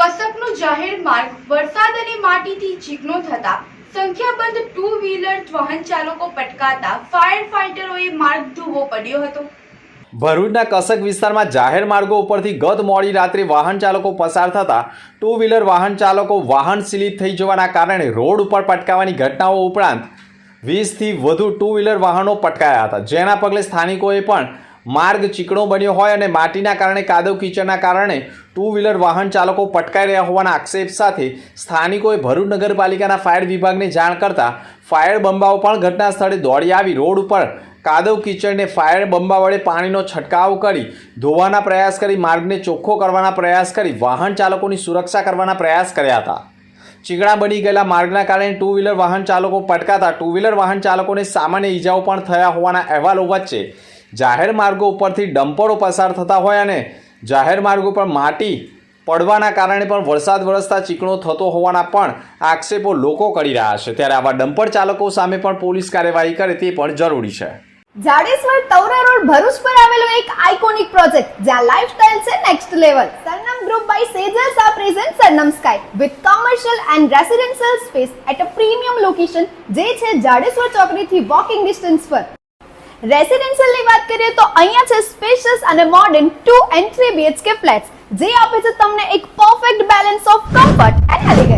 કસકનો જાહેર માર્ગ વરસાદ અને માટીથી ચીકણો થતા સંખ્યાબંધ ટુ વ્હીલર વાહન ચાલકો પટકાતા ફાયર ફાઇટરોએ માર્ગ ધોવો પડ્યો હતો. ભરૂચના કસક વિસ્તારમાં જાહેર માર્ગો ઉપરથી ગત મોડી રાત્રે વાહન ચાલકો પસાર થતા ટુ વ્હીલર વાહન ચાલકો વાહન સ્લીપ થઈ જવાના કારણે રોડ ઉપર પટકાવાની ઘટનાઓ ઉપરાંત વીસથી વધુ ટુ વ્હીલર વાહનો પટકાયા હતા. જેના પગલે સ્થાનિકોએ પણ માર્ગ ચીકણો બન્યો હોય અને માટીના કારણે, કાદવ કીચડના કારણે ટુ વ્હીલર વાહન ચાલકો પટકાઈ રહ્યા હોવાના આક્ષેપ સાથે સ્થાનિકોએ ભરૂચ નગરપાલિકાના ફાયર વિભાગને જાણ કરતા ફાયર બંબાઓ પણ ઘટના સ્થળે દોડી આવી. રોડ ઉપર કાદવ કીચડને ફાયર બંબા વડે પાણીનો છંટકાવ કરી ધોવાના પ્રયાસ કરી, માર્ગને ચોખ્ખો કરવાના પ્રયાસ કરી, વાહન ચાલકોની સુરક્ષા કરવાના પ્રયાસ કર્યા હતા. ચીકણા બની ગયેલા માર્ગના કારણે ટુ વ્હીલર વાહન ચાલકો પટકાતા ટુ વ્હીલર વાહન ચાલકોને સામાન્ય ઈજાઓ પણ થયા હોવાના અહેવાલો વચ્ચે જાહેર માર્ગો ઉપરથી ડમ્પરો પસાર થતા હોય અને જાહેર માર્ગો પર માટી પડવાના કારણે પણ વરસાદ વરસતા ચીકણો થતો હોવાના પણ આક્ષેપો લોકો કરી રહ્યા છે. ત્યારે આવા ડમ્પર ચાલકો સામે પણ પોલીસ કાર્યવાહી કરે તે પણ જરૂરી છે. જાડેશ્વર તવરા રોડ ભરૂચ પર આવેલો એક આઇકોનિક પ્રોજેક્ટ જ્યાં લાઇફસ્ટાઇલ છે next level Sarnam group by સેજર્સ આ present Sarnam sky with commercial and residential space at a premium location જે છે જાડેશ્વર ચોકડીથી વોકિંગ ડિસ્ટન્સ પર. રેસિડેન્શિયલની વાત કરીએ તો અહીંયા છે સ્પેશિયસ અને modern two and three BHK flats જે આપે છે તમને એક perfect balance of comfort and elegance